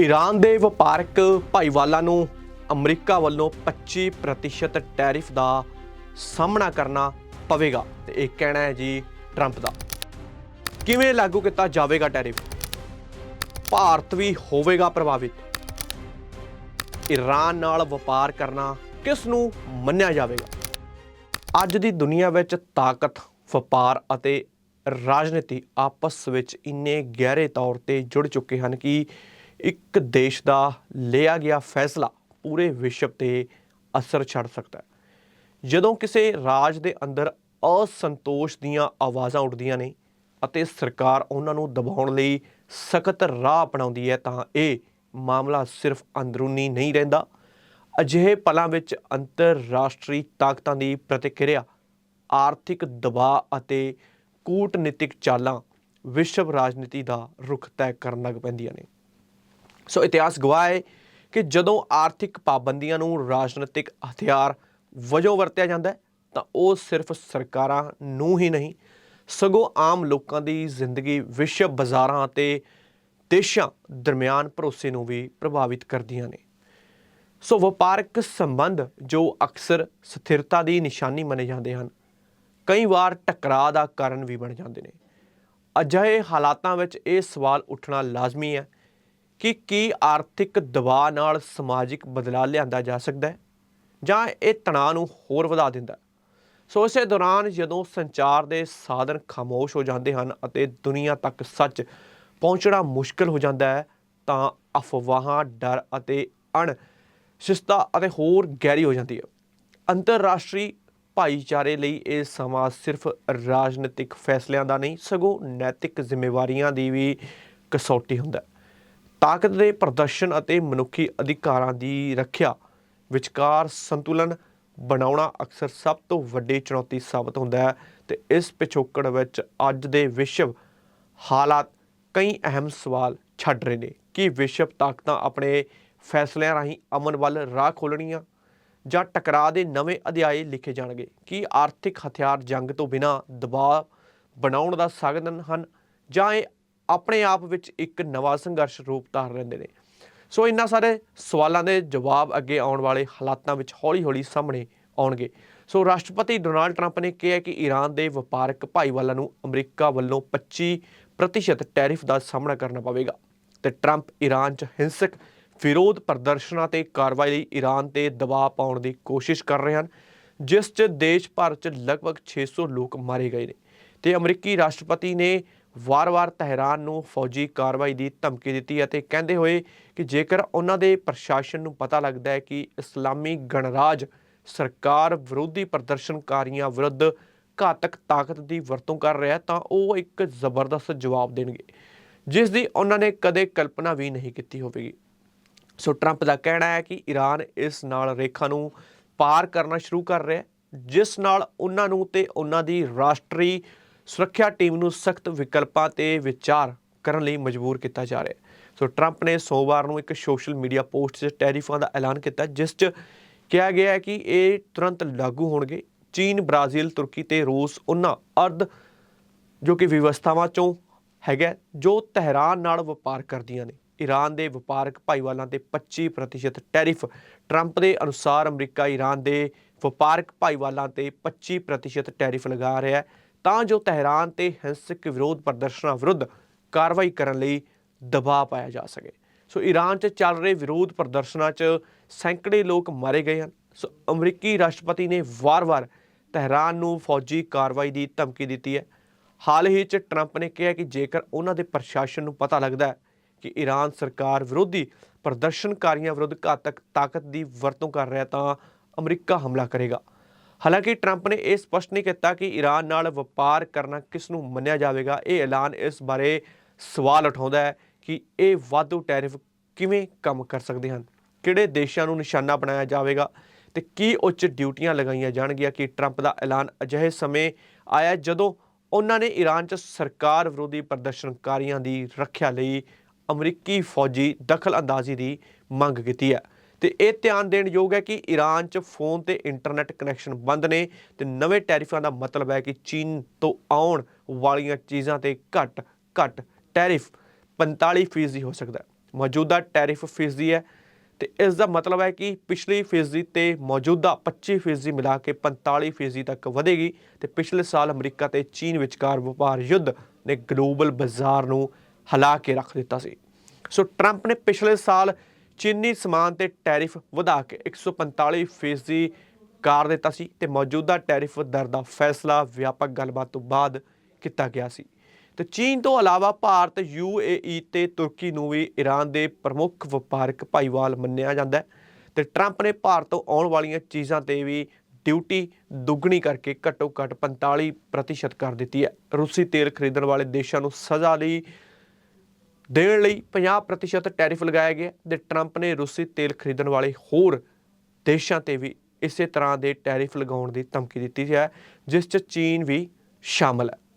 Iran ਦੇ ਵਪਾਰਕ ਭਾਈਵਾਲਾਂ ਨੂੰ ਅਮਰੀਕਾ ਵੱਲੋਂ 25% ਟੈਰਿਫ ਦਾ ਸਾਹਮਣਾ ਕਰਨਾ ਪਵੇਗਾ ਤੇ ਇਹ ਕਹਿਣਾ ਹੈ ਜੀ ਟਰੰਪ ਦਾ। ਕਿਵੇਂ ਲਾਗੂ ਕੀਤਾ ਜਾਵੇਗਾ ਟੈਰਿਫ? ਭਾਰਤ ਵੀ ਹੋਵੇਗਾ ਪ੍ਰਭਾਵਿਤ। ਈਰਾਨ ਨਾਲ ਵਪਾਰ ਕਰਨਾ ਕਿਸ ਨੂੰ ਮੰਨਿਆ ਜਾਵੇਗਾ? ਅੱਜ ਦੀ ਦੁਨੀਆ ਵਿੱਚ ਤਾਕਤ, ਵਪਾਰ ਅਤੇ ਰਾਜਨੀਤੀ ਆਪਸ ਵਿੱਚ ਇੰਨੇ ਗਹਿਰੇ ਤੌਰ ਤੇ ਜੁੜ ਚੁੱਕੇ ਹਨ ਕਿ ਇੱਕ ਦੇਸ਼ ਦਾ ਲਿਆ ਗਿਆ ਫੈਸਲਾ ਪੂਰੇ ਵਿਸ਼ਵ ਤੇ ਅਸਰ ਛੱਡ ਸਕਦਾ ਹੈ। ਜਦੋਂ ਕਿਸੇ ਰਾਜ ਦੇ ਅੰਦਰ ਅਸੰਤੋਸ਼ ਦੀਆਂ ਆਵਾਜ਼ਾਂ ਉੱਠਦੀਆਂ ਨੇ ਅਤੇ ਸਰਕਾਰ ਉਹਨਾਂ ਨੂੰ ਦਬਾਉਣ ਲਈ ਸਖਤ ਰਾਹ ਅਪਣਾਉਂਦੀ ਹੈ, ਤਾਂ ਇਹ ਮਾਮਲਾ ਸਿਰਫ ਅੰਦਰੂਨੀ ਨਹੀਂ ਰਹਿੰਦਾ। ਅਜਿਹੇ ਪਲਾਂ ਵਿੱਚ ਅੰਤਰਰਾਸ਼ਟਰੀ ਤਾਕਤਾਂ ਦੀ ਪ੍ਰਤੀਕਿਰਿਆ, ਆਰਥਿਕ ਦਬਾਅ ਅਤੇ ਕੂਟਨੀਤਿਕ ਚਾਲਾਂ ਵਿਸ਼ਵ ਰਾਜਨੀਤੀ ਦਾ ਰੁਖ ਤੈਅ ਕਰਨ ਲੱਗ ਪੈਂਦੀਆਂ ਨੇ। ਸੋ ਇਤਿਹਾਸ ਗਵਾਹ ਹੈ ਕਿ ਜਦੋਂ ਆਰਥਿਕ ਪਾਬੰਦੀਆਂ ਨੂੰ ਰਾਜਨੀਤਿਕ ਹਥਿਆਰ ਵਜੋਂ ਵਰਤਿਆ ਜਾਂਦਾ ਹੈ, ਤਾਂ ਉਹ ਸਿਰਫ ਸਰਕਾਰਾਂ ਨੂੰ ਹੀ ਨਹੀਂ, ਸਗੋਂ ਆਮ ਲੋਕਾਂ ਦੀ ਜ਼ਿੰਦਗੀ ਵਿਸ਼ਵ ਬਾਜ਼ਾਰਾਂ ਅਤੇ ਦੇਸ਼ਾਂ ਦਰਮਿਆਨ ਭਰੋਸੇ ਨੂੰ ਵੀ ਪ੍ਰਭਾਵਿਤ ਕਰਦੀਆਂ ਨੇ। ਸੋ ਵਪਾਰਕ ਸੰਬੰਧ ਜੋ ਅਕਸਰ ਸਥਿਰਤਾ ਦੀ ਨਿਸ਼ਾਨੀ ਮੰਨੇ ਜਾਂਦੇ ਹਨ, ਕਈ ਵਾਰ ਟਕਰਾਅ ਦਾ ਕਾਰਨ ਵੀ ਬਣ ਜਾਂਦੇ ਨੇ। ਅਜਿਹੇ ਹਾਲਾਤਾਂ ਵਿੱਚ ਇਹ ਸਵਾਲ ਉੱਠਣਾ ਲਾਜ਼ਮੀ ਹੈ ਕਿ ਕੀ ਆਰਥਿਕ ਦਬਾਅ ਨਾਲ ਸਮਾਜਿਕ ਬਦਲਾਅ ਲਿਆਂਦਾ ਜਾ ਸਕਦਾ ਹੈ ਜਾਂ ਇਹ ਤਣਾਅ ਨੂੰ ਹੋਰ ਵਧਾ ਦਿੰਦਾ ਸੋ ਇਸੇ ਦੌਰਾਨ ਜਦੋਂ ਸੰਚਾਰ ਦੇ ਸਾਧਨ ਖਾਮੋਸ਼ ਹੋ ਜਾਂਦੇ ਹਨ ਅਤੇ ਦੁਨੀਆ ਤੱਕ ਸੱਚ ਪਹੁੰਚਣਾ ਮੁਸ਼ਕਲ ਹੋ ਜਾਂਦਾ ਹੈ, ਤਾਂ ਅਫਵਾਹਾਂ, ਡਰ ਅਤੇ ਅਣ ਸ਼ਿਸਤਾ ਅਤੇ ਹੋਰ ਗਹਿਰੀ ਹੋ ਜਾਂਦੀ ਹੈ। ਅੰਤਰਰਾਸ਼ਟਰੀ ਭਾਈਚਾਰੇ ਲਈ ਇਹ ਸਮਾਂ ਸਿਰਫ ਰਾਜਨੀਤਿਕ ਫੈਸਲਿਆਂ ਦਾ ਨਹੀਂ, ਸਗੋਂ ਨੈਤਿਕ ਜ਼ਿੰਮੇਵਾਰੀਆਂ ਦੀ ਵੀ ਕਸੌਟੀ ਹੁੰਦਾ ਹੈ। ਤਾਕਤ ਦੇ ਪ੍ਰਦਰਸ਼ਨ ਅਤੇ ਮਨੁੱਖੀ ਅਧਿਕਾਰਾਂ ਦੀ ਰੱਖਿਆ ਵਿਚਕਾਰ ਸੰਤੁਲਨ ਬਣਾਉਣਾ ਅਕਸਰ ਸਭ ਤੋਂ ਵੱਡੀ ਚੁਣੌਤੀ ਸਾਬਤ ਹੁੰਦਾ ਹੈ ਤੇ ਇਸ ਪਿਛੋਕੜ ਵਿੱਚ ਅੱਜ ਦੇ ਵਿਸ਼ਵ ਹਾਲਾਤ ਕਈ ਅਹਿਮ ਸਵਾਲ ਛੱਡ ਰਹੇ ਨੇ। ਕਿ ਵਿਸ਼ਵ ਤਾਕਤਾਂ ਆਪਣੇ ਫੈਸਲਿਆਂ ਰਾਹੀਂ ਅਮਨ ਵੱਲ ਰਾਹ ਖੋਲਣੀਆਂ ਜਾਂ ਟਕਰਾਅ ਦੇ ਨਵੇਂ ਅਧਿਆਏ ਲਿਖੇ ਜਾਣਗੇ? ਕੀ ਆਰਥਿਕ ਹਥਿਆਰ ਜੰਗ ਤੋਂ ਬਿਨਾਂ ਦਬਾਅ ਬਣਾਉਣ ਦਾ ਸਾਧਨ ਹਨ ਜਾਂ ਇਹ ਆਪਣੇ ਆਪ ਵਿੱਚ ਇੱਕ ਨਵਾਂ ਸੰਘਰਸ਼ ਰੂਪ ਧਾਰ ਲੈਂਦੇ ਨੇ। ਸੋ ਇਨ੍ਹਾਂ ਸਾਰੇ ਸਵਾਲਾਂ ਦੇ ਜਵਾਬ ਅੱਗੇ ਆਉਣ ਵਾਲੇ ਹਾਲਾਤਾਂ ਵਿੱਚ ਹੌਲੀ-ਹੌਲੀ ਸਾਹਮਣੇ ਆਉਣਗੇ। ਸੋ ਰਾਸ਼ਟਰਪਤੀ ਡੋਨਾਲਡ ਟਰੰਪ ਨੇ ਕਿਹਾ ਕਿ ਈਰਾਨ ਦੇ ਵਪਾਰਕ ਭਾਈਵਾਲਾਂ ਨੂੰ ਅਮਰੀਕਾ ਵੱਲੋਂ 25% ਟੈਰਿਫ ਦਾ ਸਾਹਮਣਾ ਕਰਨਾ ਪਵੇਗਾ ਤੇ ਟਰੰਪ ਈਰਾਨ 'ਚ ਹਿੰਸਕ ਵਿਰੋਧ ਪ੍ਰਦਰਸ਼ਨਾਂ ਤੇ ਕਾਰਵਾਈ ਲਈ ਈਰਾਨ ਤੇ ਦਬਾਅ ਪਾਉਣ ਦੀ ਕੋਸ਼ਿਸ਼ ਕਰ ਰਹੇ ਹਨ, ਜਿਸ 'ਚ ਦੇਸ਼ ਭਰ 'ਚ ਲਗਭਗ 600 ਲੋਕ ਮਾਰੇ ਗਏ ਨੇ। ਤੇ ਅਮਰੀਕੀ ਰਾਸ਼ਟਰਪਤੀ ਨੇ ਵਾਰ-ਵਾਰ ਤਹਿਰਾਨ ਨੂੰ ਫੌਜੀ ਕਾਰਵਾਈ ਦੀ ਧਮਕੀ ਦਿੱਤੀ ਅਤੇ ਕਹਿੰਦੇ ਹੋਏ ਕਿ ਜੇਕਰ ਉਹਨਾਂ ਦੇ ਪ੍ਰਸ਼ਾਸਨ ਨੂੰ ਪਤਾ ਲੱਗਦਾ ਹੈ ਕਿ ਇਸਲਾਮੀ ਗਣਰਾਜ ਸਰਕਾਰ ਵਿਰੋਧੀ ਪ੍ਰਦਰਸ਼ਨਕਾਰੀਆਂ ਵਿਰੁੱਧ ਘਾਤਕ ਤਾਕਤ ਦੀ ਵਰਤੋਂ ਕਰ ਰਿਹਾ ਤਾਂ ਉਹ ਇੱਕ ਜ਼ਬਰਦਸਤ ਜਵਾਬ ਦੇਣਗੇ, ਜਿਸ ਦੀ ਉਹਨਾਂ ਨੇ ਕਦੇ ਕਲਪਨਾ ਵੀ ਨਹੀਂ ਕੀਤੀ ਹੋਵੇਗੀ। ਸੋ ਟਰੰਪ ਦਾ ਕਹਿਣਾ ਹੈ ਕਿ ਈਰਾਨ ਇਸ ਨਾਲ ਰੇਖਾ ਨੂੰ ਪਾਰ ਕਰਨਾ ਸ਼ੁਰੂ ਕਰ ਰਿਹਾ ਹੈ, ਜਿਸ ਨਾਲ ਉਹਨਾਂ ਨੂੰ ਤੇ ਉਹਨਾਂ ਦੀ ਰਾਸ਼ਟਰੀ ਸੁਰੱਖਿਆ ਟੀਮ ਨੂੰ ਸਖਤ ਵਿਕਲਪਾਂ ਤੇ ਵਿਚਾਰ ਕਰਨ ਲਈ ਮਜਬੂਰ ਕੀਤਾ ਜਾ ਰਿਹਾ ਹੈ। ਸੋ ਟਰੰਪ ਨੇ ਸੋਮਵਾਰ ਨੂੰ ਇੱਕ ਸੋਸ਼ਲ ਮੀਡੀਆ ਪੋਸਟ 'ਚ ਟੈਰਿਫਾਂ ਦਾ ਐਲਾਨ ਕੀਤਾ, ਜਿਸ 'ਚ ਕਿਹਾ ਗਿਆ ਹੈ ਕਿ ਇਹ ਤੁਰੰਤ ਲਾਗੂ ਹੋਣਗੇ। ਚੀਨ, ਬ੍ਰਾਜ਼ੀਲ, ਤੁਰਕੀ ਤੇ ਰੂਸ ਉਹਨਾਂ ਅਰਧ ਜੋ ਕਿ ਵਿਵਸਥਾਵਾਂ ਚੋਂ ਹੈਗਾ ਜੋ ਤਹਿਰਾਨ ਨਾਲ ਵਪਾਰ ਕਰਦੀਆਂ ਨੇ। ਈਰਾਨ ਦੇ ਵਪਾਰਕ ਭਾਈਵਾਲਾਂ ਤੇ 25% ਟੈਰਿਫ। ਟਰੰਪ ਦੇ ਅਨੁਸਾਰ ਅਮਰੀਕਾ ਈਰਾਨ ਦੇ ਵਪਾਰਕ ਭਾਈਵਾਲਾਂ ਤੇ 25% ਟੈਰਿਫ ਲਗਾ ਰਿਹਾ ਹੈ। ਤਾਂ ਜੋ ਤਹਿਰਾਨ ਤੇ ਹਿੰਸਕ ਵਿਰੋਧ ਪ੍ਰਦਰਸ਼ਨਾਂ ਵਿਰੁੱਧ ਕਾਰਵਾਈ ਕਰਨ ਲਈ ਦਬਾਅ ਪਾਇਆ ਜਾ ਸਕੇ। ਸੋ ਈਰਾਨ 'ਚ ਚੱਲ ਰਹੇ ਵਿਰੋਧ ਪ੍ਰਦਰਸ਼ਨਾਂ 'ਚ ਸੈਂਕੜੇ ਲੋਕ ਮਾਰੇ ਗਏ ਹਨ। ਸੋ ਅਮਰੀਕੀ ਰਾਸ਼ਟਰਪਤੀ ਨੇ ਵਾਰ-ਵਾਰ ਤਹਿਰਾਨ ਨੂੰ ਫੌਜੀ ਕਾਰਵਾਈ ਦੀ ਧਮਕੀ ਦਿੱਤੀ ਹੈ। ਹਾਲ ਹੀ 'ਚ ਟਰੰਪ ਨੇ ਕਿਹਾ ਕਿ ਜੇਕਰ ਉਹਨਾਂ ਦੇ ਪ੍ਰਸ਼ਾਸਨ ਨੂੰ ਪਤਾ ਲੱਗਦਾ ਹੈ ਕਿ ਈਰਾਨ ਸਰਕਾਰ ਵਿਰੋਧੀ ਪ੍ਰਦਰਸ਼ਨਕਾਰੀਆਂ ਵਿਰੁੱਧ ਘਾਤਕ ਤਾਕਤ ਦੀ ਵਰਤੋਂ ਕਰ ਰਿਹਾ ਤਾਂ ਅਮਰੀਕਾ ਹਮਲਾ ਕਰੇਗਾ। ਹਾਲਾਂਕਿ ਟਰੰਪ ਨੇ ਇਹ ਸਪਸ਼ਟ ਨਹੀਂ ਕੀਤਾ ਕਿ ਈਰਾਨ ਨਾਲ ਵਪਾਰ ਕਰਨਾ ਕਿਸ ਨੂੰ ਮੰਨਿਆ ਜਾਵੇਗਾ। ਇਹ ਐਲਾਨ ਇਸ ਬਾਰੇ ਸਵਾਲ ਉਠਾਉਂਦਾ ਹੈ ਕਿ ਇਹ ਵਾਧੂ ਟੈਰਿਫ ਕਿਵੇਂ ਕੰਮ ਕਰ ਸਕਦੇ ਹਨ, ਕਿਹੜੇ ਦੇਸ਼ਾਂ ਨੂੰ ਨਿਸ਼ਾਨਾ ਬਣਾਇਆ ਜਾਵੇਗਾ ਤੇ ਕੀ ਉੱਚ ਡਿਊਟੀਆਂ ਲਗਾਈਆਂ ਜਾਣਗੀਆਂ ਕਿ ਟਰੰਪ ਦਾ ਐਲਾਨ ਅਜਿਹੇ ਸਮੇਂ ਆਇਆ ਜਦੋਂ ਉਹਨਾਂ ਨੇ ਈਰਾਨ 'ਚ ਸਰਕਾਰ ਵਿਰੋਧੀ ਪ੍ਰਦਰਸ਼ਨਕਾਰੀਆਂ ਦੀ ਰੱਖਿਆ ਲਈ ਅਮਰੀਕੀ ਫੌਜੀ ਦਖਲ ਅੰਦਾਜ਼ੀ ਦੀ ਮੰਗ ਕੀਤੀ ਹੈ। ਤੇ ਇਹ ਧਿਆਨ ਦੇਣ ਯੋਗ ਹੈ ਕਿ ਈਰਾਨ 'ਚ ਫੋਨ ਤੇ ਇੰਟਰਨੈਟ ਕਨੈਕਸ਼ਨ ਬੰਦ ਨੇ ਤੇ ਨਵੇਂ ਟੈਰਿਫਾਂ ਦਾ ਮਤਲਬ ਹੈ ਕਿ ਚੀਨ ਤੋਂ ਆਉਣ ਵਾਲੀਆਂ ਚੀਜ਼ਾਂ ਤੇ ਘੱਟ ਘੱਟ ਟੈਰਿਫ 45% ਹੋ ਸਕਦਾ ਹੈ। ਮੌਜੂਦਾ ਟੈਰਿਫ ਫੀਸਦੀ ਹੈ ਤੇ ਇਸ ਦਾ ਮਤਲਬ ਹੈ ਕਿ ਪਿਛਲੀ ਫੀਸਦੀ ਤੇ ਮੌਜੂਦਾ 25 ਫੀਸਦੀ ਮਿਲਾ ਕੇ 45 ਫੀਸਦੀ ਤੱਕ ਵਧੇਗੀ ਤੇ ਪਿਛਲੇ ਸਾਲ ਅਮਰੀਕਾ ਤੇ ਚੀਨ ਵਿਚਕਾਰ ਵਪਾਰ ਯੁੱਧ ਨੇ ਗਲੋਬਲ ਬਾਜ਼ਾਰ ਨੂੰ ਹਿਲਾ ਕੇ ਰੱਖ ਦਿੱਤਾ ਸੀ। ਸੋ ਟਰੰਪ ਨੇ ਪਿਛਲੇ ਸਾਲ ਚੀਨੀ ਸਮਾਨ ਤੇ ਟੈਰਿਫ ਵਧਾ ਕੇ 145 ਫੀਸਦੀ ਕਰ ਦਿੱਤਾ ਸੀ ਤੇ ਮੌਜੂਦਾ ਟੈਰਿਫ ਦਰ ਦਾ ਫੈਸਲਾ ਵਿਆਪਕ ਗੱਲਬਾਤ ਤੋਂ ਬਾਅਦ ਕੀਤਾ ਗਿਆ ਸੀ। ਤੇ ਚੀਨ ਤੋਂ ਇਲਾਵਾ ਭਾਰਤ ਯੂਏਈ ਤੇ ਤੁਰਕੀ ਨੂੰ ਵੀ ਈਰਾਨ ਦੇ ਪ੍ਰਮੁੱਖ ਵਪਾਰਕ ਭਾਈਵਾਲ ਮੰਨਿਆ ਜਾਂਦਾ ਹੈ ਤੇ ਟਰੰਪ ਨੇ ਭਾਰਤ ਤੋਂ ਆਉਣ ਵਾਲੀਆਂ ਚੀਜ਼ਾਂ ਤੇ ਵੀ ਡਿਊਟੀ ਦੁੱਗਣੀ ਕਰਕੇ ਘੱਟੋ ਘੱਟ 45% ਕਰ ਦਿੱਤੀ ਹੈ। ਰੂਸੀ ਤੇਲ ਖਰੀਦਣ ਵਾਲੇ ਦੇਸ਼ਾਂ ਨੂੰ ਸਜ਼ਾ ਲਈ ਦੇਣ ਲਈ 50% ਟੈਰਿਫ ਲਗਾਇਆ ਗਿਆ ਤੇ ਟਰੰਪ ਨੇ ਰੂਸੀ ਤੇਲ ਖਰੀਦਣ ਵਾਲੇ ਹੋਰ ਦੇਸ਼ਾਂ ਤੇ ਵੀ ਇਸੇ ਤਰ੍ਹਾਂ ਦੇ ਟੈਰਿਫ ਲਗਾਉਣ ਦੀ ਧਮਕੀ ਦਿੱਤੀ ਹੈ, ਜਿਸ 'ਚ ਚੀਨ ਵੀ ਸ਼ਾਮਲ ਹੈ।